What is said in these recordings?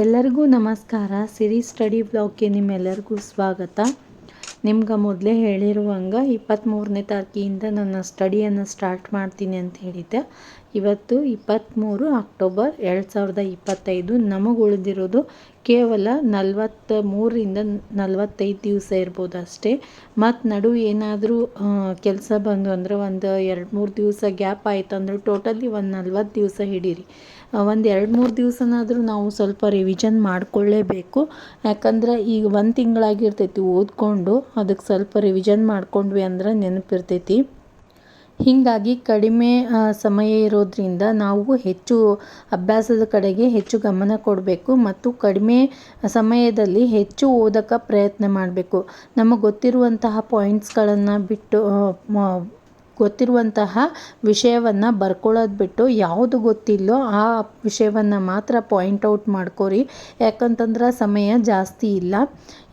ಎಲ್ಲರಿಗೂ ನಮಸ್ಕಾರ. ಸಿರಿ ಸ್ಟಡಿ ಬ್ಲಾಗ್ಗೆ ನಿಮ್ಮೆಲ್ಲರಿಗೂ ಸ್ವಾಗತ. ನಿಮ್ಗೆ ಮೊದಲೇ ಹೇಳಿರುವಂಗೆ ಇಪ್ಪತ್ತ್ಮೂರನೇ ತಾರೀಕಿಯಿಂದ ನನ್ನ ಸ್ಟಡಿಯನ್ನು ಸ್ಟಾರ್ಟ್ ಮಾಡ್ತೀನಿ ಅಂತ ಹೇಳಿದ್ದೆ. ಇವತ್ತು ಇಪ್ಪತ್ತ್ಮೂರು ಅಕ್ಟೋಬರ್ ಎರಡು ಸಾವಿರದ ಇಪ್ಪತ್ತೈದು. ನಮಗೆ ಉಳಿದಿರೋದು ಕೇವಲ ನಲವತ್ತ ಮೂರರಿಂದ ನಲವತ್ತೈದು ದಿವಸ ಇರ್ಬೋದು ಅಷ್ಟೇ. ಮತ್ತು ನಡು ಏನಾದರೂ ಕೆಲಸ ಬಂದು ಅಂದ್ರೆ ಒಂದು ಎರಡು ಮೂರು ದಿವಸ ಗ್ಯಾಪ್ ಆಯಿತು ಅಂದರೆ ಟೋಟಲಿ ಒಂದು ನಲ್ವತ್ತು ದಿವಸ ಹಿಡೀರಿ. ಒಂದು ಎರಡು ಮೂರು ದಿವಸನಾದರೂ ನಾವು ಸ್ವಲ್ಪ ರಿವಿಷನ್ ಮಾಡಿಕೊಳ್ಳೇಬೇಕು. ಯಾಕಂದ್ರೆ ಈಗ ಒಂದು ತಿಂಗಳಾಗಿರ್ತೈತಿ ಓದ್ಕೊಂಡು ಅದಕ್ಕೆ ಸ್ವಲ್ಪ ರಿವಿಷನ್ ಮಾಡ್ಕೊಂಡ್ವಿ ಅಂದ್ರೆ ನೆನಪಿರ್ತೈತಿ. ಹೀಗಾಗಿ ಕಡಿಮೆ ಸಮಯ ಇರೋದ್ರಿಂದ ನಾವು ಹೆಚ್ಚು ಅಭ್ಯಾಸದ ಕಡೆಗೆ ಹೆಚ್ಚು ಗಮನ ಕೊಡಬೇಕು ಮತ್ತು ಕಡಿಮೆ ಸಮಯದಲ್ಲಿ ಹೆಚ್ಚು ಓದಕ್ಕೆ ಪ್ರಯತ್ನ ಮಾಡಬೇಕು. ನಮಗೆ ಗೊತ್ತಿರುವಂತಹ ಪಾಯಿಂಟ್ಸ್ಗಳನ್ನು ಬಿಟ್ಟು ಗೊತ್ತಿರುವಂತಹ ವಿಷಯವನ್ನು ಬರ್ಕೊಳ್ಳೋದು ಬಿಟ್ಟು ಯಾವುದು ಗೊತ್ತಿಲ್ಲೋ ಆ ವಿಷಯವನ್ನು ಮಾತ್ರ ಪಾಯಿಂಟ್ ಔಟ್ ಮಾಡ್ಕೋರಿ. ಯಾಕಂತಂದ್ರೆ ಸಮಯ ಜಾಸ್ತಿ ಇಲ್ಲ.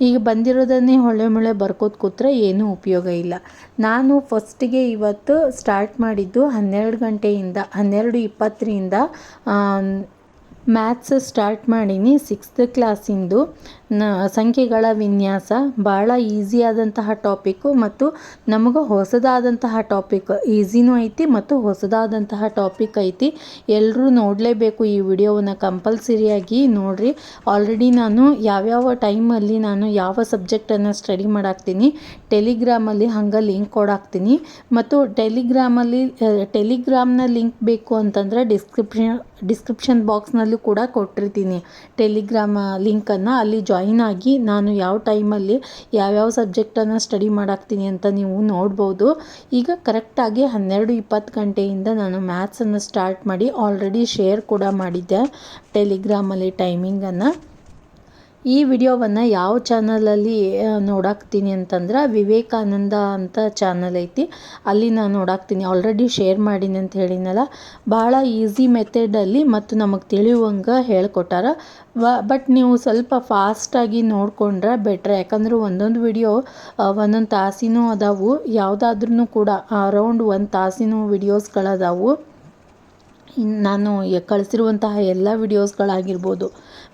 ಈಗ ಬಂದಿರೋದನ್ನೇ ಹೊಳೆ ಮೊಳೆ ಬರ್ಕೋದು ಕೂತ್ರೆ ಏನೂ ಉಪಯೋಗ ಇಲ್ಲ. ನಾನು ಫಸ್ಟಿಗೆ ಇವತ್ತು ಸ್ಟಾರ್ಟ್ ಮಾಡಿದ್ದು ಹನ್ನೆರಡು ಗಂಟೆಯಿಂದ, ಹನ್ನೆರಡು ಇಪ್ಪತ್ತರಿಂದ ಮ್ಯಾಥ್ಸ್ ಸ್ಟಾರ್ಟ್ ಮಾಡೀನಿ ಸಿಕ್ಸ್ತ್ ಕ್ಲಾಸಿಂದು ನ, ಸಂಖ್ಯೆಗಳ ವಿನ್ಯಾಸ ಭಾಳ ಈಸಿ ಆದಂತಹ ಟಾಪಿಕ್ಕು ಮತ್ತು ನಮಗೆ ಹೊಸದಾದಂತಹ ಟಾಪಿಕ್ ಈಸಿನೂ ಐತಿ ಮತ್ತು ಹೊಸದಾದಂತಹ ಟಾಪಿಕ್ ಐತಿ. ಎಲ್ಲರೂ ನೋಡಲೇಬೇಕು ಈ ವಿಡಿಯೋವನ್ನು ಕಂಪಲ್ಸರಿಯಾಗಿ ನೋಡಿರಿ ಆಲ್ರೆಡಿ ನಾನು ಯಾವ್ಯಾವ ಟೈಮಲ್ಲಿ ನಾನು ಯಾವ ಸಬ್ಜೆಕ್ಟನ್ನು ಸ್ಟಡಿ ಮಾಡಾಕ್ತೀನಿ ಟೆಲಿಗ್ರಾಮಲ್ಲಿ ಹಂಗೆ ಲಿಂಕ್ ಕೊಡಾಕ್ತೀನಿ ಮತ್ತು ಟೆಲಿಗ್ರಾಮಲ್ಲಿ ಟೆಲಿಗ್ರಾಮ್ನ ಲಿಂಕ್ ಬೇಕು ಅಂತಂದರೆ ಡಿಸ್ಕ್ರಿಪ್ಷನ್ ಡಿಸ್ಕ್ರಿಪ್ಷನ್ ಬಾಕ್ಸ್ನಲ್ಲೂ ಕೂಡ ಕೊಟ್ಟಿರ್ತೀನಿ. ಟೆಲಿಗ್ರಾಮ್ ಲಿಂಕನ್ನು ಅಲ್ಲಿ ಜಾಯಿನ್ ಆಗಿ ನಾನು ಯಾವ ಟೈಮಲ್ಲಿ ಯಾವ್ಯಾವ ಸಬ್ಜೆಕ್ಟನ್ನು ಸ್ಟಡಿ ಮಾಡಾಕ್ತೀನಿ ಅಂತ ನೀವು ನೋಡ್ಬೋದು. ಈಗ ಕರೆಕ್ಟಾಗಿ ಹನ್ನೆರಡು ಇಪ್ಪತ್ತು ಗಂಟೆಯಿಂದ ನಾನು ಮ್ಯಾಥ್ಸನ್ನು ಸ್ಟಾರ್ಟ್ ಮಾಡಿ ಆಲ್ರೆಡಿ ಶೇರ್ ಕೂಡ ಮಾಡಿದ್ದೆ. ಟೆಲಿಗ್ರಾಮಲ್ಲಿ ಟೈಮಿಂಗನ್ನು ಈ ವಿಡಿಯೋವನ್ನು ಯಾವ ಚಾನಲಲ್ಲಿ ನೋಡಾಕ್ತೀನಿ ಅಂತಂದ್ರೆ ವಿವೇಕಾನಂದ ಅಂತ ಚಾನಲ್ ಐತಿ. ಅಲ್ಲಿ ನಾನು ನೋಡಾಕ್ತೀನಿ. ಆಲ್ರೆಡಿ ಶೇರ್ ಮಾಡೀನಿ ಅಂತ ಹೇಳಿನಲ್ಲ. ಭಾಳ ಈಸಿ ಮೆಥಡಲ್ಲಿ ಮತ್ತು ನಮಗೆ ತಿಳಿಯುವಂಗೆ ಹೇಳ್ಕೊಟ್ಟಾರ. ಬಟ್ ನೀವು ಸ್ವಲ್ಪ ಫಾಸ್ಟಾಗಿ ನೋಡಿಕೊಂಡ್ರೆ ಬೆಟ್ರ್ ಯಾಕಂದ್ರೆ ಒಂದೊಂದು ವಿಡಿಯೋ ಒಂದೊಂದು ತಾಸಿನೂ ಅದಾವು. ಯಾವುದಾದ್ರೂ ಕೂಡ ಅರೌಂಡ್ ಒಂದು ತಾಸಿನೂ ವಿಡಿಯೋಸ್ಗಳದಾವು ನಾನು ಕಳಿಸಿರುವಂತಹ ಎಲ್ಲ ವಿಡಿಯೋಸ್ಗಳಾಗಿರ್ಬೋದು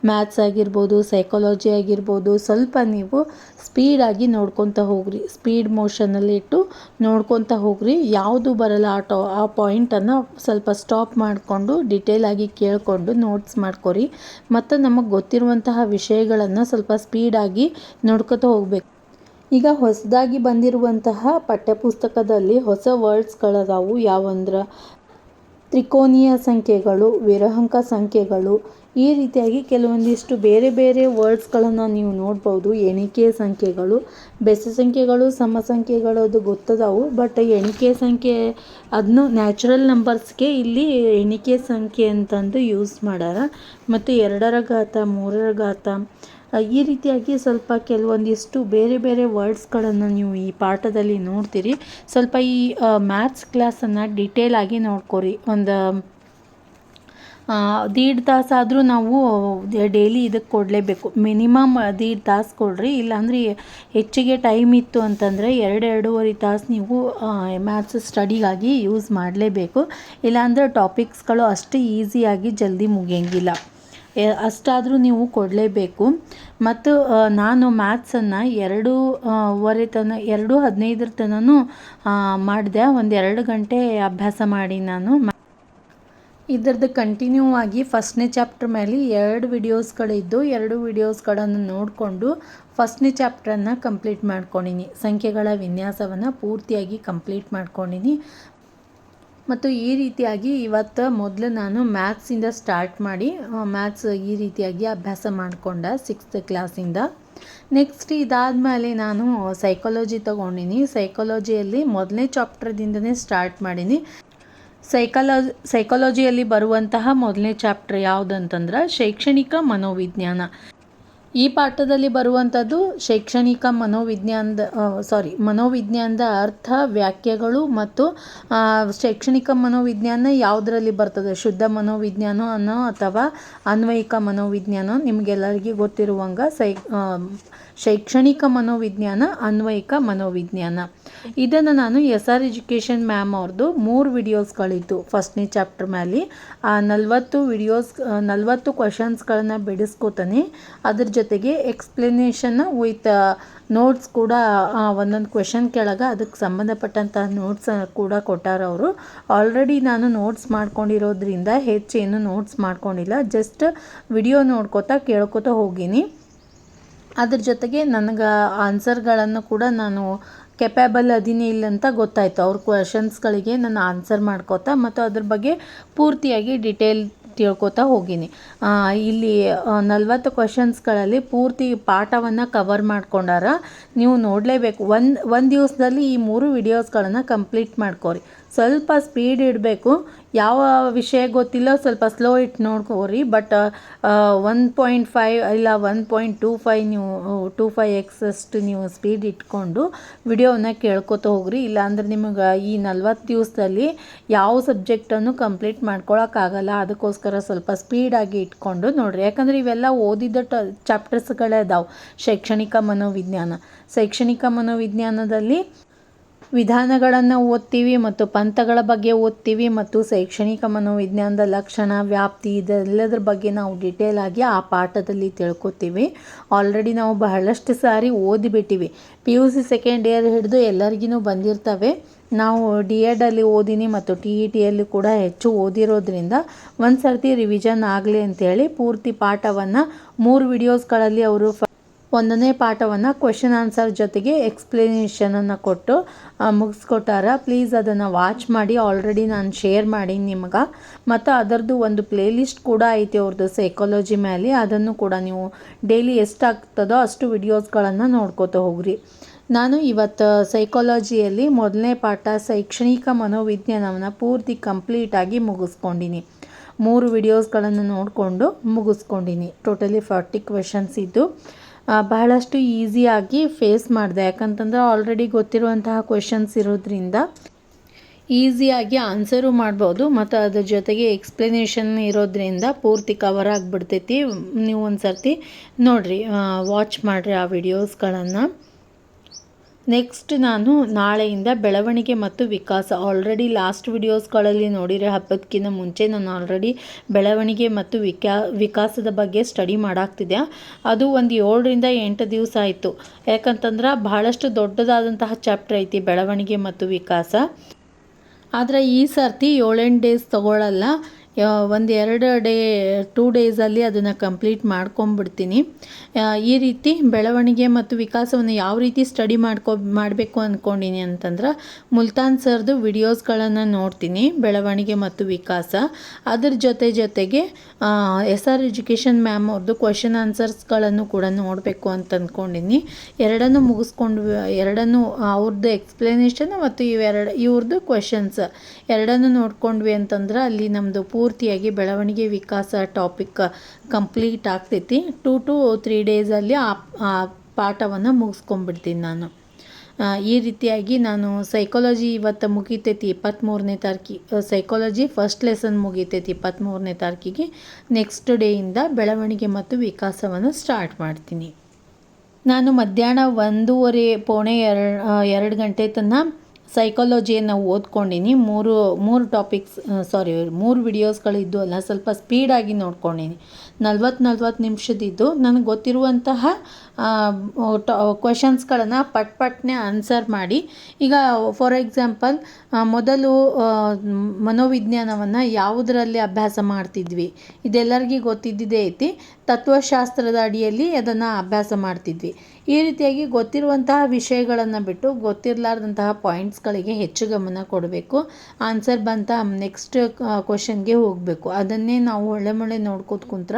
ಮ್ಯಾಥ್ಸ್ ಆಗಿರ್ಬೋದು ಸೈಕಾಲಜಿ ಆಗಿರ್ಬೋದು, ಸ್ವಲ್ಪ ನೀವು ಸ್ಪೀಡಾಗಿ ನೋಡ್ಕೊತ ಹೋಗ್ರಿ. ಸ್ಪೀಡ್ ಮೋಷನಲ್ಲಿ ಇಟ್ಟು ನೋಡ್ಕೊತ ಹೋಗ್ರಿ. ಯಾವುದು ಬರಲ್ಲ ಆ ಟಾ, ಆ ಪಾಯಿಂಟನ್ನು ಸ್ವಲ್ಪ ಸ್ಟಾಪ್ ಮಾಡಿಕೊಂಡು ಡಿಟೇಲಾಗಿ ಕೇಳಿಕೊಂಡು ನೋಟ್ಸ್ ಮಾಡ್ಕೊರಿ. ಮತ್ತು ನಮಗೆ ಗೊತ್ತಿರುವಂತಹ ವಿಷಯಗಳನ್ನು ಸ್ವಲ್ಪ ಸ್ಪೀಡಾಗಿ ನೋಡ್ಕೊತ ಹೋಗ್ಬೇಕು. ಈಗ ಹೊಸದಾಗಿ ಬಂದಿರುವಂತಹ ಪಠ್ಯಪುಸ್ತಕದಲ್ಲಿ ಹೊಸ ವರ್ಡ್ಸ್ಗಳದಾವು ಯಾವಂದ್ರೆ? ತ್ರಿಕೋನೀಯ ಸಂಖ್ಯೆಗಳು, ವಿರಹಂಕ ಸಂಖ್ಯೆಗಳು ಈ ರೀತಿಯಾಗಿ ಕೆಲವೊಂದಿಷ್ಟು ಬೇರೆ ಬೇರೆ ವರ್ಡ್ಸ್ಗಳನ್ನು ನೀವು ನೋಡ್ಬೋದು. ಎಣಿಕೆ ಸಂಖ್ಯೆಗಳು, ಬೆಸ ಸಂಖ್ಯೆಗಳು, ಸಮ ಸಂಖ್ಯೆಗಳು ಅದು ಗೊತ್ತದಾವು. ಬಟ್ ಎಣಿಕೆ ಸಂಖ್ಯೆ ಅದನ್ನು ನ್ಯಾಚುರಲ್ ನಂಬರ್ಸ್ಗೆ ಇಲ್ಲಿ ಎಣಿಕೆ ಸಂಖ್ಯೆ ಅಂತಂದು ಯೂಸ್ ಮಾಡ್ಯಾರ ಮತ್ತು ಎರಡರ ಘಾತ, ಮೂರರ ಘಾತ ಈ ರೀತಿಯಾಗಿ ಸ್ವಲ್ಪ ಕೆಲವೊಂದಿಷ್ಟು ಬೇರೆ ಬೇರೆ ವರ್ಡ್ಸ್ಗಳನ್ನು ನೀವು ಈ ಪಾಠದಲ್ಲಿ ನೋಡ್ತೀರಿ. ಸ್ವಲ್ಪ ಈ ಮ್ಯಾಥ್ಸ್ ಕ್ಲಾಸನ್ನು ಡಿಟೇಲಾಗಿ ನೋಡ್ಕೊರಿ. ಒಂದು ದೀಡ್ ತಾಸಾದರೂ ನಾವು ಡೈಲಿ ಇದಕ್ಕೆ ಕೊಡಲೇಬೇಕು. ಮಿನಿಮಮ್ ದೀಡ್ ತಾಸು ಕೊಡ್ರಿ. ಇಲ್ಲಾಂದ್ರೆ ಹೆಚ್ಚಿಗೆ ಟೈಮ್ ಇತ್ತು ಅಂತಂದರೆ ಎರಡು, ಎರಡೂವರೆ ತಾಸು ನೀವು ಮ್ಯಾಥ್ಸ್ ಸ್ಟಡಿಗಾಗಿ ಯೂಸ್ ಮಾಡಲೇಬೇಕು. ಇಲ್ಲಾಂದರೆ ಟಾಪಿಕ್ಸ್ಗಳು ಅಷ್ಟು ಈಸಿಯಾಗಿ ಜಲ್ದಿ ಮುಗಿಯಂಗಿಲ್ಲ. ಅಷ್ಟಾದರೂ ನೀವು ಕೊಡಲೇಬೇಕು. ಮತ್ತು ನಾನು ಮ್ಯಾಥ್ಸನ್ನು ಎರಡೂವರೆ ತನ, ಎರಡು ಹದಿನೈದರ ತನೂ ಮಾಡಿದೆ. ಒಂದು ಎರಡು ಗಂಟೆ ಅಭ್ಯಾಸ ಮಾಡಿ ನಾನು. ಇದರದ್ದು ಕಂಟಿನ್ಯೂ ಆಗಿ ಫಸ್ಟ್ನೇ ಚಾಪ್ಟರ್ ಮೇಲೆ ಎರಡು ವಿಡಿಯೋಸ್ಗಳಿದ್ದು ಎರಡು ವಿಡಿಯೋಸ್ಗಳನ್ನು ನೋಡಿಕೊಂಡು ಫಸ್ಟ್ನೇ ಚಾಪ್ಟ್ರನ್ನು ಕಂಪ್ಲೀಟ್ ಮಾಡ್ಕೊಂಡಿನಿ. ಸಂಖ್ಯೆಗಳ ವಿನ್ಯಾಸವನ್ನು ಪೂರ್ತಿಯಾಗಿ ಕಂಪ್ಲೀಟ್ ಮಾಡ್ಕೊಂಡಿನಿ. ಮತ್ತು ಈ ರೀತಿಯಾಗಿ ಇವತ್ತು ಮೊದಲು ನಾನು ಮ್ಯಾಥ್ಸಿಂದ ಸ್ಟಾರ್ಟ್ ಮಾಡಿ ಮ್ಯಾಥ್ಸ್ ಈ ರೀತಿಯಾಗಿ ಅಭ್ಯಾಸ ಮಾಡಿಕೊಂಡ ಸಿಕ್ಸ್ತ್ ಕ್ಲಾಸಿಂದ ನೆಕ್ಸ್ಟ್ ಇದಾದಮೇಲೆ ನಾನು ಸೈಕಾಲಜಿ ತೊಗೊಂಡಿನಿ. ಸೈಕಾಲಜಿಯಲ್ಲಿ ಮೊದಲನೇ ಚಾಪ್ಟರ್ದಿಂದನೇ ಸ್ಟಾರ್ಟ್ ಮಾಡೀನಿ. ಸೈಕಾಲಜಿ ಸೈಕಾಲಜಿಯಲ್ಲಿ ಬರುವಂತಹ ಮೊದಲನೇ ಚಾಪ್ಟರ್ ಯಾವುದಂತಂದ್ರೆ ಶೈಕ್ಷಣಿಕ ಮನೋವಿಜ್ಞಾನ. ಈ ಪಾಠದಲ್ಲಿ ಬರುವಂಥದ್ದು ಶೈಕ್ಷಣಿಕ ಮನೋವಿಜ್ಞಾನದ ಸಾರಿ ಮನೋವಿಜ್ಞಾನದ ಅರ್ಥ, ವ್ಯಾಖ್ಯೆಗಳು ಮತ್ತು ಶೈಕ್ಷಣಿಕ ಮನೋವಿಜ್ಞಾನ ಯಾವುದರಲ್ಲಿ ಬರ್ತದೆ? ಶುದ್ಧ ಮನೋವಿಜ್ಞಾನ ಅನ್ನೋ ಅಥವಾ ಅನ್ವಯಿಕ ಮನೋವಿಜ್ಞಾನ? ನಿಮಗೆಲ್ಲರಿಗೂ ಗೊತ್ತಿರುವಂಗ ಸೈ ಶೈಕ್ಷಣಿಕ ಮನೋವಿಜ್ಞಾನ, ಅನ್ವಯಿಕ ಮನೋವಿಜ್ಞಾನ. ಇದನ್ನು ನಾನು ಎಸ್ ಆರ್ ಎಜುಕೇಷನ್ ಮ್ಯಾಮ್ ಅವ್ರದ್ದು ಮೂರು ವಿಡಿಯೋಸ್ಗಳಿತ್ತು ಫಸ್ಟ್ನೇ ಚಾಪ್ಟರ್ ಮೇಲೆ ಆ ನಲವತ್ತು ವಿಡಿಯೋಸ್ ನಲವತ್ತು ಕ್ವಶನ್ಸ್ಗಳನ್ನ ಬಿಡಿಸ್ಕೋತಾನೆ. ಅದ್ರ ಜೊತೆಗೆ ಎಕ್ಸ್ಪ್ಲನೇಷನ್ ವಿತ್ ನೋಟ್ಸ್ ಕೂಡ ಒಂದೊಂದು ಕ್ವೆಶನ್ ಕೆಳಗೆ ಅದಕ್ಕೆ ಸಂಬಂಧಪಟ್ಟಂಥ ನೋಟ್ಸ್ ಕೂಡ ಕೊಟ್ಟಾರ ಅವರು. ಆಲ್ರೆಡಿ ನಾನು ನೋಟ್ಸ್ ಮಾಡ್ಕೊಂಡಿರೋದ್ರಿಂದ ಹೆಚ್ಚೇನು ನೋಟ್ಸ್ ಮಾಡ್ಕೊಂಡಿಲ್ಲ. ಜಸ್ಟ್ ವಿಡಿಯೋ ನೋಡ್ಕೋತಾ ಕೇಳ್ಕೊತಾ ಹೋಗೀನಿ. ಅದ್ರ ಜೊತೆಗೆ ನನಗೆ ಆನ್ಸರ್ಗಳನ್ನು ಕೂಡ ನಾನು ಕೆಪೇಬಲ್ ಅದೀನಿ ಇಲ್ಲ ಅಂತ ಗೊತ್ತಾಯಿತು. ಅವ್ರ ಕ್ವೆಶನ್ಸ್ಗಳಿಗೆ ನಾನು ಆನ್ಸರ್ ಮಾಡ್ಕೋತಾ ಮತ್ತು ಅದ್ರ ಬಗ್ಗೆ ಪೂರ್ತಿಯಾಗಿ ಡಿಟೇಲ್ ತಿಳ್ಕೊತಾ ಹೋಗೀನಿ. ಇಲ್ಲಿ ನಲ್ವತ್ತು ಕ್ವಶನ್ಸ್ಗಳಲ್ಲಿ ಪೂರ್ತಿ ಪಾಠವನ್ನು ಕವರ್ ಮಾಡ್ಕೊಂಡಾರ ನೀವು ನೋಡಲೇಬೇಕು. ಒಂದು ಒಂದು ದಿವಸದಲ್ಲಿ ಈ ಮೂರು ವಿಡಿಯೋಸ್ಗಳನ್ನು ಕಂಪ್ಲೀಟ್ ಮಾಡ್ಕೋರಿ. ಸ್ವಲ್ಪ ಸ್ಪೀಡ್ ಇಡಬೇಕು. ಯಾವ ವಿಷಯ ಗೊತ್ತಿಲ್ಲ, ಸ್ವಲ್ಪ ಸ್ಲೋ ಇಟ್ಟು ನೋಡ್ಕೋರಿ. ಬಟ್ ಒನ್ ಪಾಯಿಂಟ್ ಫೈವ್ ಇಲ್ಲ ಒನ್ ಪಾಯಿಂಟ್ ಟೂ ಫೈವ್ ನೀವು ಟೂ ಫೈವ್ ಎಕ್ಸ್ ಅಷ್ಟು ನೀವು ಸ್ಪೀಡ್ ಇಟ್ಕೊಂಡು ವಿಡಿಯೋನ ಕೇಳ್ಕೊತ ಹೋಗ್ರಿ. ಇಲ್ಲಾಂದ್ರೆ ನಿಮಗೆ ಈ ನಲ್ವತ್ತು ದಿವಸದಲ್ಲಿ ಯಾವ ಸಬ್ಜೆಕ್ಟನ್ನು ಕಂಪ್ಲೀಟ್ ಮಾಡ್ಕೊಳಕ್ಕಾಗಲ್ಲ ಅದಕ್ಕೋಸ್ಕರ ಸ್ವಲ್ಪ ಸ್ಪೀಡಾಗಿ ಇಟ್ಕೊಂಡು ನೋಡ್ರಿ. ಯಾಕಂದರೆ ಇವೆಲ್ಲ ಓದಿದ ಟ ಚಾಪ್ಟರ್ಸ್ಗಳೇ ಅದಾವೆ. ಶೈಕ್ಷಣಿಕ ಮನೋವಿಜ್ಞಾನ. ಶೈಕ್ಷಣಿಕ ಮನೋವಿಜ್ಞಾನದಲ್ಲಿ ವಿಧಾನಗಳನ್ನು ಓದ್ತೀವಿ ಮತ್ತು ಪಂಥಗಳ ಬಗ್ಗೆ ಓದ್ತೀವಿ ಮತ್ತು ಶೈಕ್ಷಣಿಕ ಮನೋವಿಜ್ಞಾನದ ಲಕ್ಷಣ, ವ್ಯಾಪ್ತಿ ಇದೆಲ್ಲದರ ಬಗ್ಗೆ ನಾವು ಡಿಟೇಲ್ ಆಗಿ ಆ ಪಾಠದಲ್ಲಿ ತಿಳ್ಕೊತೀವಿ. ಆಲ್ರೆಡಿ ನಾವು ಬಹಳಷ್ಟು ಸಾರಿ ಓದಿಬಿಟ್ಟಿವಿ. P U C second year ಹಿಡಿದು ಎಲ್ಲರಿಗೂ ಬಂದಿರ್ತವೆ. ನಾವು ಡಿ ಎಡಲ್ಲಿ ಓದಿನಿ ಮತ್ತು ಟಿ ಇ ಟಿಯಲ್ಲಿ ಕೂಡ ಹೆಚ್ಚು ಓದಿರೋದ್ರಿಂದ ಒಂದು ಸರ್ತಿ ರಿವಿಷನ್ ಆಗಲಿ ಅಂತೇಳಿ ಪೂರ್ತಿ ಪಾಠವನ್ನು ಮೂರು ವಿಡಿಯೋಸ್ಗಳಲ್ಲಿ ಅವರು ಒಂದನೇ ಪಾಠವನ್ನು ಕ್ವೆಶನ್ ಆನ್ಸರ್ ಜೊತೆಗೆ ಎಕ್ಸ್ಪ್ಲನೇಷನನ್ನು ಕೊಟ್ಟು ಮುಗಿಸ್ಕೊಟ್ಟಾರ ಪ್ಲೀಸ್ ಅದನ್ನು ವಾಚ್ ಮಾಡಿ ಆಲ್ರೆಡಿ ನಾನು ಶೇರ್ ಮಾಡಿ ನಿಮ್ಗೆ. ಮತ್ತು ಅದರದ್ದು ಒಂದು ಪ್ಲೇಲಿಸ್ಟ್ ಕೂಡ ಐತಿ ಅವ್ರದ್ದು ಸೈಕಾಲಜಿ ಮೇಲೆ ಅದನ್ನು ಕೂಡ ನೀವು ಡೈಲಿ ಎಷ್ಟಾಗ್ತದೋ ಅಷ್ಟು ವಿಡಿಯೋಸ್ಗಳನ್ನು ನೋಡ್ಕೋತ ಹೋಗ್ರಿ. ನಾನು ಇವತ್ತು ಸೈಕಾಲಜಿಯಲ್ಲಿ ಮೊದಲನೇ ಪಾಠ ಶೈಕ್ಷಣಿಕ ಮನೋವಿಜ್ಞಾನವನ್ನು ಪೂರ್ತಿ ಕಂಪ್ಲೀಟಾಗಿ ಮುಗಿಸ್ಕೊಂಡಿನಿ. ಮೂರು ವಿಡಿಯೋಸ್ಗಳನ್ನು ನೋಡಿಕೊಂಡು ಮುಗಿಸ್ಕೊಂಡಿನಿ. ಟೋಟಲಿ ಫಾರ್ಟಿ ಕ್ವೆಶನ್ಸ್ ಇದ್ದು. ಬಹಳಷ್ಟು ಈಸಿಯಾಗಿ ಫೇಸ್ ಮಾಡಿದೆ. ಯಾಕಂತಂದ್ರೆ ಆಲ್ರೆಡಿ ಗೊತ್ತಿರುವಂತಹ ಕ್ವೆಶನ್ಸ್ ಇರೋದ್ರಿಂದ ಈಸಿಯಾಗಿ ಆನ್ಸರು ಮಾಡ್ಬೋದು. ಮತ್ತು ಅದ್ರ ಜೊತೆಗೆ ಎಕ್ಸ್ಪ್ಲನೇಷನ್ ಇರೋದ್ರಿಂದ ಪೂರ್ತಿ ಕವರ್ ಆಗಿಬಿಡ್ತೈತಿ. ನೀವು ಒಂದು ಸರ್ತಿ ನೋಡಿರಿ ವಾಚ್ ಮಾಡಿರಿ ಆ ವಿಡಿಯೋಸ್ಗಳನ್ನು ನೆಕ್ಸ್ಟ್ ನಾನು ನಾಳೆಯಿಂದ ಬೆಳವಣಿಗೆ ಮತ್ತು ವಿಕಾಸ. ಆಲ್ರೆಡಿ ಲಾಸ್ಟ್ ವಿಡಿಯೋಸ್ಗಳಲ್ಲಿ ನೋಡಿರೋ ಹಬ್ಬದಕ್ಕಿಂತ ಮುಂಚೆ ನಾನು ಆಲ್ರೆಡಿ ಬೆಳವಣಿಗೆ ಮತ್ತು ವಿಕಾ, ವಿಕಾಸದ ಬಗ್ಗೆ ಸ್ಟಡಿ ಮಾಡಾಕ್ತಿದ್ದೆ ಅದು ಒಂದು ಏಳರಿಂದ ಎಂಟು ದಿವಸ ಆಯಿತು. ಯಾಕಂತಂದ್ರೆ ಭಾಳಷ್ಟು ದೊಡ್ಡದಾದಂತಹ ಚಾಪ್ಟರ್ ಐತಿ ಬೆಳವಣಿಗೆ ಮತ್ತು ವಿಕಾಸ. ಆದರೆ ಈ ಸರ್ತಿ ಏಳೆಂಟು ಡೇಸ್ ತೊಗೊಳ್ಳಲ್ಲ ಒಂದು ಎರಡು ಡೇ ಟೂ ಡೇಸಲ್ಲಿ ಅದನ್ನು ಕಂಪ್ಲೀಟ್ ಮಾಡ್ಕೊಂಬಿಡ್ತೀನಿ. ಈ ರೀತಿ ಬೆಳವಣಿಗೆ ಮತ್ತು ವಿಕಾಸವನ್ನು ಯಾವ ರೀತಿ ಸ್ಟಡಿ ಮಾಡ್ಕೊ, ಮಾಡಬೇಕು ಅಂದ್ಕೊಂಡಿನಿ ಅಂತಂದ್ರೆ ಮುಲ್ತಾನ್ ಸರ್ದು ವಿಡಿಯೋಸ್ಗಳನ್ನು ನೋಡ್ತೀನಿ, ಬೆಳವಣಿಗೆ ಮತ್ತು ವಿಕಾಸ. ಅದ್ರ ಜೊತೆ ಜೊತೆಗೆ ಎಸ್ ಆರ್ ಎಜುಕೇಷನ್ ಮ್ಯಾಮ್ ಅವ್ರದ್ದು ಕ್ವಶನ್ ಆನ್ಸರ್ಸ್ಗಳನ್ನು ಕೂಡ ನೋಡಬೇಕು ಅಂತ ಅಂದ್ಕೊಂಡಿನಿ ಎರಡನ್ನೂ ಮುಗಿಸ್ಕೊಂಡು, ಎರಡನ್ನೂ ಅವ್ರದ್ದು ಎಕ್ಸ್ಪ್ಲನೇಷನ್ ಮತ್ತು ಇವೆರಡು ಇವ್ರದ್ದು ಕ್ವಶನ್ಸ್ ಎರಡನ್ನೂ ನೋಡ್ಕೊಂಡ್ವಿ ಅಂತಂದ್ರೆ ಅಲ್ಲಿ ನಮ್ಮದು ಪೂರ್ತಿಯಾಗಿ ಬೆಳವಣಿಗೆ ವಿಕಾಸ ಟಾಪಿಕ್ ಕಂಪ್ಲೀಟ್ ಆಗ್ತೈತಿ. ಟೂ ಟು ತ್ರೀ ಡೇಸಲ್ಲಿ ಆ ಪಾಠವನ್ನು ಮುಗಿಸ್ಕೊಂಡ್ಬಿಡ್ತೀನಿ ನಾನು. ಈ ರೀತಿಯಾಗಿ ನಾನು ಸೈಕಾಲಜಿ ಇವತ್ತು ಮುಗಿತೈತಿ ಇಪ್ಪತ್ತ್ಮೂರನೇ ತಾರೀಕಿ ಸೈಕಾಲಜಿ ಫಸ್ಟ್ ಲೆಸನ್ ಮುಗಿತೈತಿ ಇಪ್ಪತ್ತ್ಮೂರನೇ ತಾರೀಕಿಗೆ. ನೆಕ್ಸ್ಟ್ ಡೇಯಿಂದ ಬೆಳವಣಿಗೆ ಮತ್ತು ವಿಕಾಸವನ್ನು ಸ್ಟಾರ್ಟ್ ಮಾಡ್ತೀನಿ. ನಾನು ಮಧ್ಯಾಹ್ನ ಒಂದೂವರೆ, ಪೋಣೆ ಎರಡು ಎರಡು ಗಂಟೆ ತನಕ ಸೈಕಾಲಜಿಯನ್ನು ಓದ್ಕೊಂಡಿನಿ. ಮೂರು ಮೂರು ಟಾಪಿಕ್ಸ್ ಸಾರಿ ಮೂರು ವಿಡಿಯೋಸ್ಗಳಿದ್ದು ಅಲ್ಲ, ಸ್ವಲ್ಪ ಸ್ಪೀಡಾಗಿ ನೋಡ್ಕೊಂಡಿನಿ. ನಲ್ವತ್ತು ನಲ್ವತ್ತು ನಿಮಿಷದಿದ್ದು ನನಗೆ ಗೊತ್ತಿರುವಂತಹ ಕ್ವೆಶನ್ಸ್ಗಳನ್ನು ಪಟ್ ಪಟ್ನೆ ಆನ್ಸರ್ ಮಾಡಿ. ಈಗ ಫಾರ್ ಎಕ್ಸಾಂಪಲ್ ಮೊದಲು ಮನೋವಿಜ್ಞಾನವನ್ನು ಯಾವುದರಲ್ಲಿ ಅಭ್ಯಾಸ ಮಾಡ್ತಿದ್ವಿ? ಇದೆಲ್ಲರಿಗೂ ಗೊತ್ತಿದ್ದಿದ್ದೇ ಐತಿ. ತತ್ವಶಾಸ್ತ್ರದ ಅಡಿಯಲ್ಲಿ ಅದನ್ನು ಅಭ್ಯಾಸ ಮಾಡ್ತಿದ್ವಿ. ಈ ರೀತಿಯಾಗಿ ಗೊತ್ತಿರುವಂತಹ ವಿಷಯಗಳನ್ನು ಬಿಟ್ಟು ಗೊತ್ತಿರಲಾರ್ದಂತಹ ಪಾಯಿಂಟ್ಸ್ ಪಾಯಿಂಟ್ಸ್ಗಳಿಗೆ ಹೆಚ್ಚು ಗಮನ ಕೊಡಬೇಕು. ಆನ್ಸರ್ ಬಂತ ನೆಕ್ಸ್ಟ್ ಕ್ವಶನ್ಗೆ ಹೋಗಬೇಕು. ಅದನ್ನೇ ನಾವು ಒಳ್ಳೆ ಮೊಳೆ ನೋಡ್ಕೋತ ಕುಂತ್ರ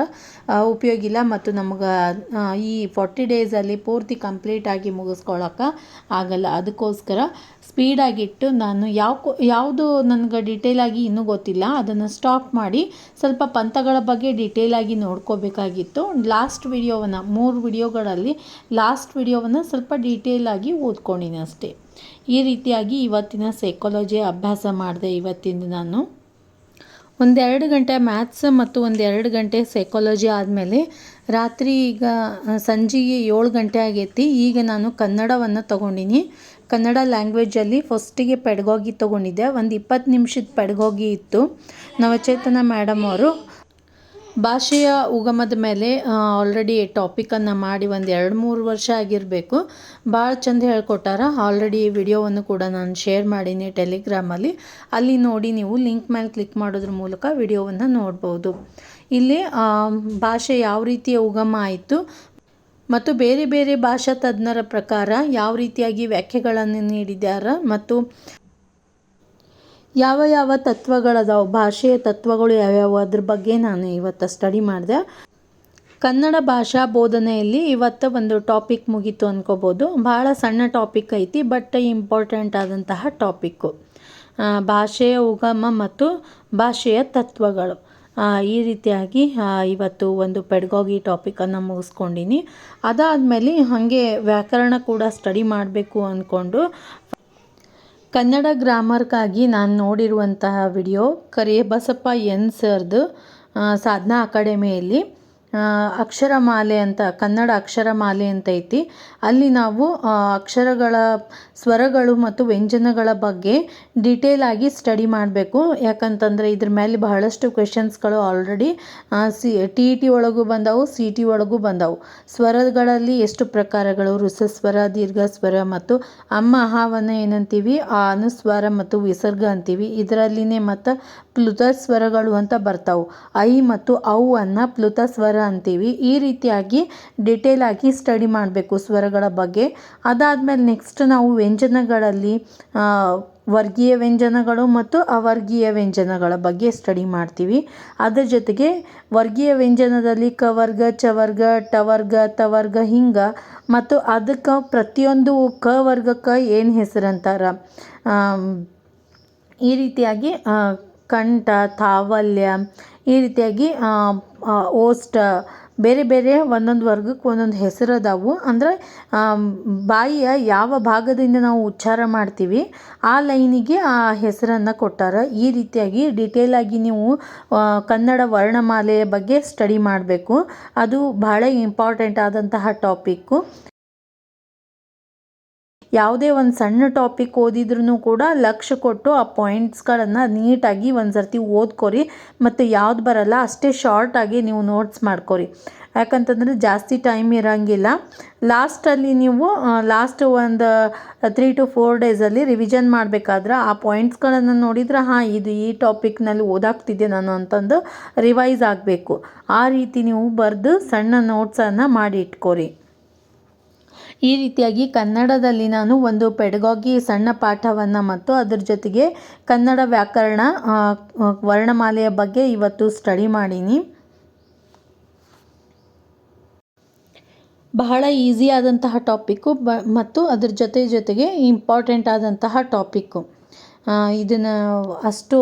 ಉಪಯೋಗ ಇಲ್ಲ ಮತ್ತು ನಮಗೆ ಈ ಫಾರ್ಟಿ ಡೇಸಲ್ಲಿ ಪೂರ್ತಿ ಕಂಪ್ಲೀಟಾಗಿ ಮುಗಿಸ್ಕೊಳ್ಳೋಕೆ ಆಗಲ್ಲ. ಅದಕ್ಕೋಸ್ಕರ ಸ್ಪೀಡಾಗಿಟ್ಟು ನಾನು ಯಾವ ಯಾವುದು ನನಗೆ ಡೀಟೇಲಾಗಿ ಇನ್ನೂ ಗೊತ್ತಿಲ್ಲ. ಅದನ್ನು ಸ್ಟಾಪ್ ಮಾಡಿ ಸ್ವಲ್ಪ ಪಂಥಗಳ ಬಗ್ಗೆ ಡೀಟೇಲಾಗಿ ನೋಡ್ಕೋಬೇಕಾಗಿತ್ತು. ಲಾಸ್ಟ್ ವಿಡಿಯೋವನ್ನು, ಮೂರು ವಿಡಿಯೋಗಳಲ್ಲಿ ಲಾಸ್ಟ್ ವಿಡಿಯೋವನ್ನು ಸ್ವಲ್ಪ ಡೀಟೇಲಾಗಿ ಓದ್ಕೊಂಡಿನಿ ಅಷ್ಟೇ. ಈ ರೀತಿಯಾಗಿ ಇವತ್ತಿನ ಸೈಕಾಲಜಿ ಅಭ್ಯಾಸ ಮಾಡಿದೆ ಇವತ್ತಿಂದ ನಾನು. ಒಂದೆರಡು ಗಂಟೆ ಮ್ಯಾಥ್ಸ್ ಮತ್ತು ಒಂದೆರಡು ಗಂಟೆ ಸೈಕಾಲಜಿ ಆದಮೇಲೆ ರಾತ್ರಿ ಈಗ ಸಂಜೆಗೆ ಏಳು ಗಂಟೆ ಆಗೈತಿ. ಈಗ ನಾನು ಕನ್ನಡವನ್ನು ತಗೊಂಡಿನಿ. ಕನ್ನಡ ಲ್ಯಾಂಗ್ವೇಜಲ್ಲಿ ಫಸ್ಟಿಗೆ ಪೆಡ್ಗೋಗಿ ತೊಗೊಂಡಿದ್ದೆ. ಒಂದು ಇಪ್ಪತ್ತು ನಿಮಿಷದ ಪೆಡ್ಗೋಗಿ ಇತ್ತು. ನವಚೇತನ ಮೇಡಮ್ ಅವರು ಭಾಷೆಯ ಉಗಮದ ಮೇಲೆ ಆಲ್ರೆಡಿ ಟಾಪಿಕನ್ನು ಮಾಡಿ ಒಂದು ಎರಡು ಮೂರು ವರ್ಷ ಆಗಿರಬೇಕು. ಭಾಳ ಚಂದ ಹೇಳ್ಕೊಟ್ಟಾರ. ಆಲ್ರೆಡಿ ವಿಡಿಯೋವನ್ನು ಕೂಡ ನಾನು ಶೇರ್ ಮಾಡೀನಿ ಟೆಲಿಗ್ರಾಮಲ್ಲಿ ಅಲ್ಲಿ. ನೋಡಿ ನೀವು ಲಿಂಕ್ ಮೇಲೆ ಕ್ಲಿಕ್ ಮಾಡೋದ್ರ ಮೂಲಕ ವಿಡಿಯೋವನ್ನು ನೋಡ್ಬೋದು. ಇಲ್ಲಿ ಭಾಷೆ ಯಾವ ರೀತಿಯ ಉಗಮ ಆಯಿತು ಮತ್ತು ಬೇರೆ ಬೇರೆ ಭಾಷಾ ತಜ್ಞರ ಪ್ರಕಾರ ಯಾವ ರೀತಿಯಾಗಿ ವ್ಯಾಖ್ಯೆಗಳನ್ನು ನೀಡಿದ್ದಾರೆ ಮತ್ತು ಯಾವ ಯಾವ ತತ್ವಗಳದಾವು ಭಾಷೆಯ ತತ್ವಗಳು ಯಾವ್ಯಾವು ಅದ್ರ ಬಗ್ಗೆ ನಾನು ಇವತ್ತು ಸ್ಟಡಿ ಮಾಡಿದೆ. ಕನ್ನಡ ಭಾಷಾ ಬೋಧನೆಯಲ್ಲಿ ಇವತ್ತು ಒಂದು ಟಾಪಿಕ್ ಮುಗೀತು ಅನ್ಕೋಬೋದು. ಭಾಳ ಸಣ್ಣ ಟಾಪಿಕ್ ಐತಿ ಬಟ್ ಇಂಪಾರ್ಟೆಂಟ್ ಆದಂತಹ ಟಾಪಿಕ್ಕು ಭಾಷೆಯ ಉಗಮ ಮತ್ತು ಭಾಷೆಯ ತತ್ವಗಳು. ಈ ರೀತಿಯಾಗಿ ಇವತ್ತು ಒಂದು ಪೆಡ್ಗೋಗಿ ಟಾಪಿಕನ್ನು ಮುಗಿಸ್ಕೊಂಡಿನಿ. ಅದಾದಮೇಲೆ ಹಾಗೆ ವ್ಯಾಕರಣ ಕೂಡ ಸ್ಟಡಿ ಮಾಡಬೇಕು ಅಂದ್ಕೊಂಡು ಕನ್ನಡ ಗ್ರಾಮರ್ಗಾಗಿ ನಾನು ನೋಡಿರುವಂತಹ ವಿಡಿಯೋ ಕರಿಯಬಸಪ್ಪ ಎನ್ ಸರ್ದು ಸಾಧನಾ ಅಕಾಡೆಮಿಯಲ್ಲಿ. ಅಕ್ಷರಮಾಲೆ ಅಂತ, ಕನ್ನಡ ಅಕ್ಷರಮಾಲೆ ಅಂತ ಐತಿ. ಅಲ್ಲಿ ನಾವು ಅಕ್ಷರಗಳ ಸ್ವರಗಳು ಮತ್ತು ವ್ಯಂಜನಗಳ ಬಗ್ಗೆ ಡಿಟೇಲ್ ಆಗಿ ಸ್ಟಡಿ ಮಾಡಬೇಕು. ಯಾಕಂತಂದರೆ ಇದ್ರ ಮೇಲೆ ಬಹಳಷ್ಟು ಕ್ವೆಶನ್ಸ್ಗಳು already C T E T ಒಳಗೂ ಬಂದವು ಸಿ ಟಿ ಒಳಗೂ ಬಂದವು. ಸ್ವರಗಳಲ್ಲಿ ಎಷ್ಟು ಪ್ರಕಾರಗಳು? ದೀರ್ಘ ಸ್ವರ ಮತ್ತು ಅಮ್ಮ ಅಹಾವನ್ನು ಏನಂತೀವಿ? ಆ, ಅನುಸ್ವರ ಮತ್ತು ವಿಸರ್ಗ ಅಂತೀವಿ. ಇದರಲ್ಲಿನೇ ಮತ್ತು ಪ್ಲುತ ಸ್ವರಗಳು ಅಂತ ಬರ್ತಾವೆ. ಐ ಮತ್ತು ಔ ಅನ್ನು ಪ್ಲುತ ಸ್ವರ ಅಂತೀವಿ. ಈ ರೀತಿಯಾಗಿ ಡಿಟೇಲ್ ಆಗಿ ಸ್ಟಡಿ ಮಾಡಬೇಕು ಸ್ವರಗಳ ಬಗ್ಗೆ. ಅದಾದಮೇಲೆ ನೆಕ್ಸ್ಟ್ ನಾವು ವ್ಯಂಜನಗಳಲ್ಲಿ ವರ್ಗೀಯ ವ್ಯಂಜನಗಳು ಮತ್ತು ಅವರ್ಗೀಯ ವ್ಯಂಜನಗಳ ಬಗ್ಗೆ ಸ್ಟಡಿ ಮಾಡ್ತೀವಿ. ಅದರ ಜೊತೆಗೆ ವರ್ಗೀಯ ವ್ಯಂಜನದಲ್ಲಿ ಕ ವರ್ಗ ಟವರ್ಗ, ತವರ್ಗ, ಹಿಂಗೆ ಮತ್ತು ಅದಕ್ಕೆ ಪ್ರತಿಯೊಂದು ಕ ವರ್ಗಕ್ಕೆ ಏನು ಹೆಸರಂತಾರೆ ಈ ರೀತಿಯಾಗಿ ಕಂಠ, ತಾವಲ್ಯ ಈ ರೀತಿಯಾಗಿ ಓಷ್ಟ ಬೇರೆ ಬೇರೆ ಒಂದೊಂದು ವರ್ಗಕ್ಕೆ ಒಂದೊಂದು ಹೆಸರು ಅದಾವು. ಅಂದರೆ ಬಾಯಿಯ ಯಾವ ಭಾಗದಿಂದ ನಾವು ಉಚ್ಚಾರ ಮಾಡ್ತೀವಿ, ಆ ಲೈನಿಗೆ ಆ ಹೆಸರನ್ನು ಕೊಟ್ಟಾರ. ಈ ರೀತಿಯಾಗಿ ಡಿಟೇಲಾಗಿ ನೀವು ಕನ್ನಡ ವರ್ಣಮಾಲೆಯ ಬಗ್ಗೆ ಸ್ಟಡಿ ಮಾಡಬೇಕು. ಅದು ಬಹಳ ಇಂಪಾರ್ಟೆಂಟ್ ಆದಂತಹ ಟಾಪಿಕ್ಕು ಯಾವುದೇ ಒಂದು ಸಣ್ಣ ಟಾಪಿಕ್ ಓದಿದ್ರೂ ಕೂಡ ಲಕ್ಷ್ಯ ಕೊಟ್ಟು ಆ ಪಾಯಿಂಟ್ಸ್ಗಳನ್ನು ನೀಟಾಗಿ ಒಂದು ಸರ್ತಿ ಓದ್ಕೊರಿ. ಮತ್ತು ಯಾವ್ದು ಬರಲ್ಲ ಅಷ್ಟೇ ಶಾರ್ಟಾಗಿ ನೀವು ನೋಟ್ಸ್ ಮಾಡ್ಕೊರಿ. ಯಾಕಂತಂದರೆ ಜಾಸ್ತಿ ಟೈಮ್ ಇರೋಂಗಿಲ್ಲ. ಲಾಸ್ಟಲ್ಲಿ ನೀವು ಲಾಸ್ಟ್ ಒಂದು ತ್ರೀ ಟು ಫೋರ್ ಡೇಸಲ್ಲಿ ರಿವಿಷನ್ ಮಾಡಬೇಕಾದ್ರೆ ಆ ಪಾಯಿಂಟ್ಸ್ಗಳನ್ನು ನೋಡಿದ್ರೆ, ಹಾಂ, ಇದು ಈ ಟಾಪಿಕ್ನಲ್ಲಿ ಓದಾಗ್ತಿದ್ದೆ ನಾನು ಅಂತಂದು ರಿವೈಸ್ ಆಗಬೇಕು. ಆ ರೀತಿ ನೀವು ಬರೆದು ಸಣ್ಣ ನೋಟ್ಸನ್ನು ಮಾಡಿ ಇಟ್ಕೊರಿ. ಈ ರೀತಿಯಾಗಿ ಕನ್ನಡದಲ್ಲಿ ನಾನು ಒಂದು ಪೆಡಗಾಗಿ ಸಣ್ಣ ಪಾಠವನ್ನು ಮತ್ತು ಅದರ ಜೊತೆಗೆ ಕನ್ನಡ ವ್ಯಾಕರಣ ವರ್ಣಮಾಲೆಯ ಬಗ್ಗೆ ಇವತ್ತು ಸ್ಟಡಿ ಮಾಡೀನಿ. ಬಹಳ ಈಸಿ ಆದಂತಹ ಟಾಪಿಕ್ಕು ಮತ್ತು ಅದರ ಜೊತೆ ಜೊತೆಗೆ ಇಂಪಾರ್ಟೆಂಟ್ ಆದಂತಹ ಟಾಪಿಕ್ಕು ಇದನ್ನು ಅಷ್ಟು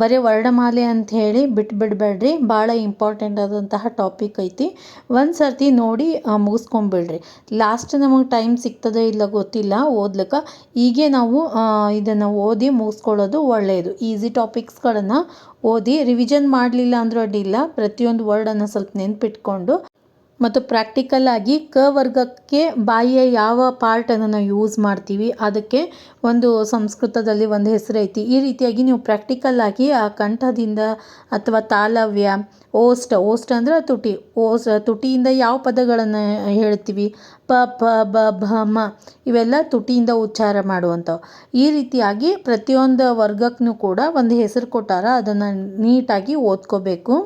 ಬರೀ ವರ್ಣಮಾಲೆ ಅಂತ ಹೇಳಿ ಬಿಟ್ಟು ಬಿಡಬೇಡ್ರಿ ಭಾಳ ಇಂಪಾರ್ಟೆಂಟ್ ಆದಂತಹ ಟಾಪಿಕ್ ಐತಿ. ಒಂದು ಸರ್ತಿ ನೋಡಿ ಮುಗಿಸ್ಕೊಂಬಿಡ್ರಿ. ಲಾಸ್ಟ್ ನಮಗೆ ಟೈಮ್ ಸಿಗ್ತದೆ ಇಲ್ಲ ಗೊತ್ತಿಲ್ಲ, ಓದ್ಲಿಕ್ಕೆ. ಹೀಗೆ ನಾವು ಇದನ್ನು ಓದಿ ಮುಗಿಸ್ಕೊಳ್ಳೋದು ಒಳ್ಳೆಯದು ಈಸಿ ಟಾಪಿಕ್ಸ್ಗಳನ್ನು ಓದಿ ರಿವಿಷನ್ ಮಾಡಲಿಲ್ಲ ಅಂದರೂ ಅಡ್ಡಿಲ್ಲ ಪ್ರತಿಯೊಂದು ವರ್ಡನ್ನು ಸ್ವಲ್ಪ ನೆನ್ಪಿಟ್ಕೊಂಡು ಮತ್ತು ಪ್ರಾಕ್ಟಿಕಲ್ ಆಗಿ ಕ ವರ್ಗಕ್ಕೆ ಬಾಯಿಯ ಯಾವ ಪಾರ್ಟನ್ನು ನಾವು ಯೂಸ್ ಮಾಡ್ತೀವಿ, ಅದಕ್ಕೆ ಒಂದು ಸಂಸ್ಕೃತದಲ್ಲಿ ಒಂದು ಹೆಸರು ಐತಿ. ಈ ರೀತಿಯಾಗಿ ನೀವು ಪ್ರಾಕ್ಟಿಕಲ್ ಆಗಿ ಆ ಕಂಠದಿಂದ ಅಥವಾ ತಾಲವ್ಯ ಓಸ್ಟ್ ಓಸ್ಟ್ ಅಂದ್ರೆ ತುಟಿ ಓಸ್ ತುಟಿಯಿಂದ ಯಾವ ಪದಗಳನ್ನು ಹೇಳ್ತೀವಿ? ಪ ಪ, ಬ, ಭ, ಮ ಇವೆಲ್ಲ ತುಟಿಯಿಂದ ಉಚ್ಚಾರ ಮಾಡುವಂಥವು. ಈ ರೀತಿಯಾಗಿ ಪ್ರತಿಯೊಂದು ವರ್ಗಕ್ಕೂ ಕೂಡ ಒಂದು ಹೆಸರು ಕೊಟ್ಟಾರ ಅದನ್ನು ನೀಟಾಗಿ ಓದ್ಕೋಬೇಕು.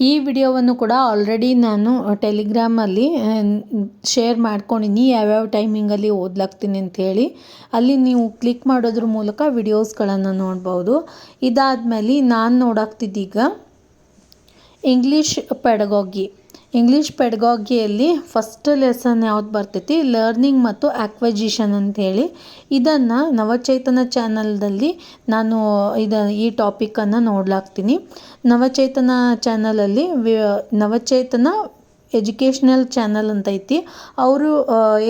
ಈ ವಿಡಿಯೋವನ್ನು ಕೂಡ ಆಲ್ರೆಡಿ ನಾನು ಟೆಲಿಗ್ರಾಮಲ್ಲಿ ಶೇರ್ ಮಾಡ್ಕೊಂಡಿನಿ. ಯಾವ್ಯಾವ ಟೈಮಿಂಗಲ್ಲಿ ಓದ್ಲಾಗ್ತೀನಿ ಅಂಥೇಳಿ ಅಲ್ಲಿ ನೀವು ಕ್ಲಿಕ್ ಮಾಡೋದ್ರ ಮೂಲಕ ವಿಡಿಯೋಸ್ಗಳನ್ನು ನೋಡ್ಬೋದು. ಇದಾದಮೇಲೆ ನಾನು ನೋಡಾಕ್ತಿದ್ದೀಗ ಇಂಗ್ಲೀಷ್ ಪೆಡಗಾಗಿ ಇಂಗ್ಲೀಷ್ ಪೆಡ್ಗಾಗಿಯಲ್ಲಿ ಫಸ್ಟ್ ಲೆಸನ್ ಯಾವ್ದು ಬರ್ತೈತಿ? ಲರ್ನಿಂಗ್ ಮತ್ತು ಆಕ್ವಜಿಷನ್ ಅಂಥೇಳಿ ಇದನ್ನು ನವಚೇತನ ಚಾನಲ್ದಲ್ಲಿ ನಾನು ಇದು ಈ ಟಾಪಿಕನ್ನು ನೋಡ್ಲಾಗ್ತೀನಿ. ನವಚೇತನ ಚಾನಲಲ್ಲಿ ವಿ ನವಚೇತನ ಎಜುಕೇಷ್ನಲ್ ಚಾನಲ್ ಅಂತ ಐತಿ ಅವರು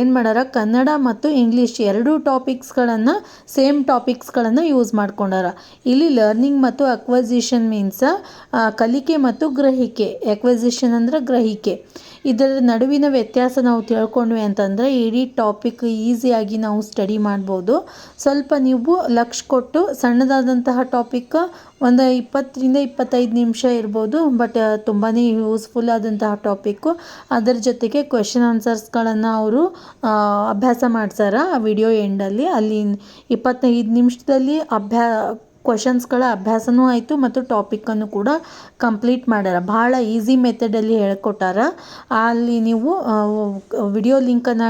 ಏನು ಮಾಡ್ಯಾರ ಕನ್ನಡ ಮತ್ತು ಇಂಗ್ಲೀಷ್ ಎರಡೂ ಟಾಪಿಕ್ಸ್ಗಳನ್ನು, ಸೇಮ್ ಟಾಪಿಕ್ಸ್ಗಳನ್ನು ಯೂಸ್ ಮಾಡ್ಕೊಂಡಾರ. ಇಲ್ಲಿ ಲರ್ನಿಂಗ್ ಮತ್ತು ಅಕ್ವಸಿಷನ್ ಮೀನ್ಸ್ ಕಲಿಕೆ ಮತ್ತು ಗ್ರಹಿಕೆ. ಎಕ್ವಸಿಷನ್ ಅಂದ್ರೆ ಗ್ರಹಿಕೆ. ಇದರ ನಡುವಿನ ವ್ಯತ್ಯಾಸ ನಾವು ತಿಳ್ಕೊಂಡ್ವಿ ಅಂತಂದರೆ ಇಡೀ ಟಾಪಿಕ್ ಈಸಿಯಾಗಿ ನಾವು ಸ್ಟಡಿ ಮಾಡ್ಬೋದು. ಸ್ವಲ್ಪ ನೀವು ಲಕ್ಷ ಕೊಟ್ಟು ಸಣ್ಣದಾದಂತಹ ಟಾಪಿಕ್ ಒಂದು ಇಪ್ಪತ್ತರಿಂದ ಇಪ್ಪತ್ತೈದು ನಿಮಿಷ ಇರ್ಬೋದು ಬಟ್ ತುಂಬಾ ಯೂಸ್ಫುಲ್ ಆದಂತಹ ಟಾಪಿಕ್ಕು ಅದರ ಜೊತೆಗೆ ಕ್ವೆಶನ್ ಆನ್ಸರ್ಸ್ಗಳನ್ನು ಅವರು ಅಭ್ಯಾಸ ಮಾಡ್ಸಾರ ವಿಡಿಯೋ ಎಂಡಲ್ಲಿ ಅಲ್ಲಿ. ಇಪ್ಪತ್ತೈದು ನಿಮಿಷದಲ್ಲಿ ಅಭ್ಯಾ ಕ್ವಶನ್ಸ್ಗಳ ಅಭ್ಯಾಸನೂ ಆಯಿತು ಮತ್ತು ಟಾಪಿಕನ್ನು ಕೂಡ ಕಂಪ್ಲೀಟ್ ಮಾಡ್ಯಾರ. ಭಾಳ ಈಸಿ ಮೆಥಡಲ್ಲಿ ಹೇಳ್ಕೊಟ್ಟಾರ. ಅಲ್ಲಿ ನೀವು ವಿಡಿಯೋ ಲಿಂಕನ್ನು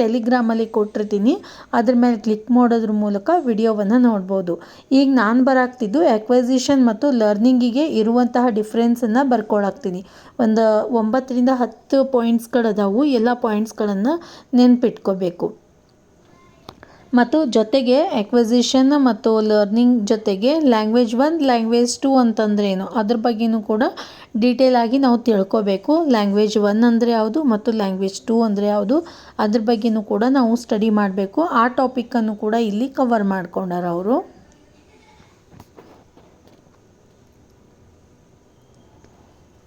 ಟೆಲಿಗ್ರಾಮಲ್ಲಿ ಕೊಟ್ಟಿರ್ತೀನಿ. ಅದ್ರ ಮೇಲೆ ಕ್ಲಿಕ್ ಮಾಡೋದ್ರ ಮೂಲಕ ವಿಡಿಯೋವನ್ನು ನೋಡ್ಬೋದು. ಈಗ ನಾನು ಬರಾಕ್ತಿದ್ದು ಎಕ್ವೈಸಿಷನ್ ಮತ್ತು ಲರ್ನಿಂಗಿಗೆ ಇರುವಂತಹ ಡಿಫ್ರೆನ್ಸನ್ನು ಬರ್ಕೊಳಾಕ್ತೀನಿ. ಒಂದು ಒಂಬತ್ತರಿಂದ ಹತ್ತು ಪಾಯಿಂಟ್ಸ್ಗಳದಾವು ಎಲ್ಲ ಪಾಯಿಂಟ್ಸ್ಗಳನ್ನು ನೆನ್ಪಿಟ್ಕೋಬೇಕು. ಮತ್ತು ಜೊತೆಗೆ ಎಕ್ವಸಿಷನ್ ಮತ್ತು ಲರ್ನಿಂಗ್ ಜೊತೆಗೆ ಲ್ಯಾಂಗ್ವೇಜ್ ಒನ್ ಲ್ಯಾಂಗ್ವೇಜ್ ಟು ಅಂತಂದ್ರೇನು? ಅದ್ರ ಬಗ್ಗೆನೂ ಕೂಡ ಡೀಟೇಲ್ ಆಗಿ ನಾವು ತಿಳ್ಕೊಬೇಕು. ಲ್ಯಾಂಗ್ವೇಜ್ ಒನ್ ಅಂದರೆ ಯಾವುದು ಮತ್ತು ಲ್ಯಾಂಗ್ವೇಜ್ ಟು ಅಂದರೆ ಯಾವುದು? ಅದ್ರ ಬಗ್ಗೆನೂ ಕೂಡ ನಾವು ಸ್ಟಡಿ ಮಾಡಬೇಕು. ಆ ಟಾಪಿಕ್ಕನ್ನು ಕೂಡ ಇಲ್ಲಿ ಕವರ್ ಮಾಡ್ಕೊಂಡಾರ ಅವರು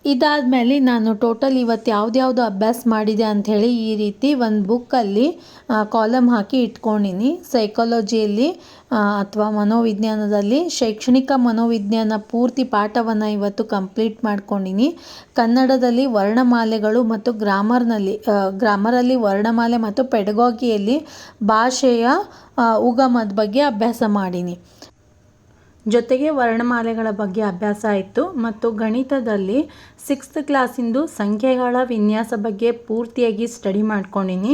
ಇದಾದಮೇಲೆ ನಾನು ಟೋಟಲ್ ಇವತ್ತು ಯಾವ್ದ್ಯಾವುದು ಅಭ್ಯಾಸ ಮಾಡಿದೆ ಅಂಥೇಳಿ ಈ ರೀತಿ ಒಂದು ಬುಕ್ಕಲ್ಲಿ ಕಾಲಮ್ ಹಾಕಿ ಇಟ್ಕೊಂಡಿನಿ. ಸೈಕಾಲಜಿಯಲ್ಲಿ ಅಥವಾ ಮನೋವಿಜ್ಞಾನದಲ್ಲಿ, ಶೈಕ್ಷಣಿಕ ಮನೋವಿಜ್ಞಾನ ಪೂರ್ತಿ ಪಾಠವನ್ನು ಇವತ್ತು ಕಂಪ್ಲೀಟ್ ಮಾಡ್ಕೊಂಡಿನಿ. ಕನ್ನಡದಲ್ಲಿ ವರ್ಣಮಾಲೆಗಳು ಮತ್ತು ಗ್ರಾಮರ್ನಲ್ಲಿ ಗ್ರಾಮರಲ್ಲಿ ವರ್ಣಮಾಲೆ ಮತ್ತು ಪೆಡಗಾಗಿಯಲ್ಲಿ ಭಾಷೆಯ ಉಗಮದ ಬಗ್ಗೆ ಅಭ್ಯಾಸ ಮಾಡೀನಿ. ಜೊತೆಗೆ ವರ್ಣಮಾಲೆಗಳ ಬಗ್ಗೆ ಅಭ್ಯಾಸ ಆಯಿತು ಮತ್ತು ಗಣಿತದಲ್ಲಿ ಸಿಕ್ಸ್ತ್ ಕ್ಲಾಸಿಂದು ಸಂಖ್ಯೆಗಳ ವಿನ್ಯಾಸ ಬಗ್ಗೆ ಪೂರ್ತಿಯಾಗಿ ಸ್ಟಡಿ ಮಾಡ್ಕೊಂಡಿನಿ.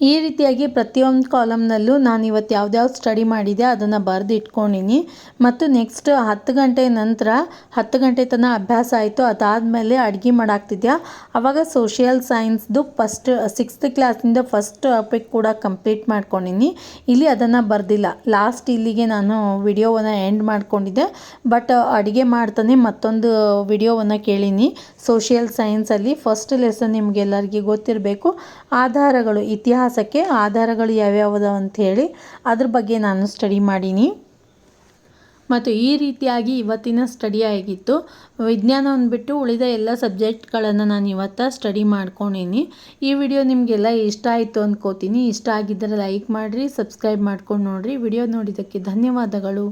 ಈ ರೀತಿಯಾಗಿ ಪ್ರತಿಯೊಂದು ಕಾಲಮ್ನಲ್ಲೂ ನಾನು ಇವತ್ತು ಯಾವ್ದ್ಯಾವ್ದು ಸ್ಟಡಿ ಮಾಡಿದೆ ಅದನ್ನು ಬರೆದು ಇಟ್ಕೊಂಡಿನಿ ಮತ್ತು ನೆಕ್ಸ್ಟ್ ಹತ್ತು ಗಂಟೆ ನಂತರ, ಹತ್ತು ಗಂಟೆ ತನಕ ಅಭ್ಯಾಸ ಆಯಿತು, ಅದಾದಮೇಲೆ ಅಡುಗೆ ಮಾಡಾಕ್ತಿದ್ಯಾ? ಆವಾಗ ಸೋಷಿಯಲ್ ಸೈನ್ಸ್ದು ಫಸ್ಟ್ ಸಿಕ್ಸ್ತ್ ಕ್ಲಾಸಿಂದ ಫಸ್ಟ್ ಟಾಪಿಕ್ ಕೂಡ ಕಂಪ್ಲೀಟ್ ಮಾಡ್ಕೊಂಡಿನಿ. ಇಲ್ಲಿ ಅದನ್ನು ಬರೆದಿಲ್ಲ. ಲಾಸ್ಟ್ ಇಲ್ಲಿಗೆ ನಾನು ವಿಡಿಯೋವನ್ನು ಎಂಡ್ ಮಾಡ್ಕೊಂಡಿದ್ದೆ. ಬಟ್ ಅಡುಗೆ ಮಾಡ್ತಾನೆ ಮತ್ತೊಂದು ವಿಡಿಯೋವನ್ನು ಕೇಳೀನಿ. ಸೋಷಿಯಲ್ ಸೈನ್ಸಲ್ಲಿ ಫಸ್ಟ್ ಲೆಸನ್ ನಿಮಗೆಲ್ಲರಿಗೆ ಗೊತ್ತಿರಬೇಕು. ಆಧಾರಗಳು ಇತಿಹಾಸಕ್ಕೆ ಆಧಾರಗಳು ಯಾವ್ಯಾವುದು ಅಂಥೇಳಿ ಅದ್ರ ಬಗ್ಗೆ ನಾನು ಸ್ಟಡಿ ಮಾಡೀನಿ. ಮತ್ತು ಈ ರೀತಿಯಾಗಿ ಇವತ್ತಿನ ಸ್ಟಡಿ ಆಗಿತ್ತು. ವಿಜ್ಞಾನವನ್ನು ಬಿಟ್ಟು ಉಳಿದ ಎಲ್ಲ ಸಬ್ಜೆಕ್ಟ್ಗಳನ್ನು ನಾನು ಇವತ್ತು ಸ್ಟಡಿ ಮಾಡ್ಕೊಂಡೀನಿ. ಈ ವಿಡಿಯೋ ನಿಮಗೆಲ್ಲ ಇಷ್ಟ ಆಯಿತು ಅಂದ್ಕೋತೀನಿ ಇಷ್ಟ ಆಗಿದ್ದರೆ ಲೈಕ್ ಮಾಡಿರಿ ಸಬ್ಸ್ಕ್ರೈಬ್ ಮಾಡ್ಕೊಂಡು ನೋಡಿರಿ. ವಿಡಿಯೋ ನೋಡಿದ್ದಕ್ಕೆ ಧನ್ಯವಾದಗಳು.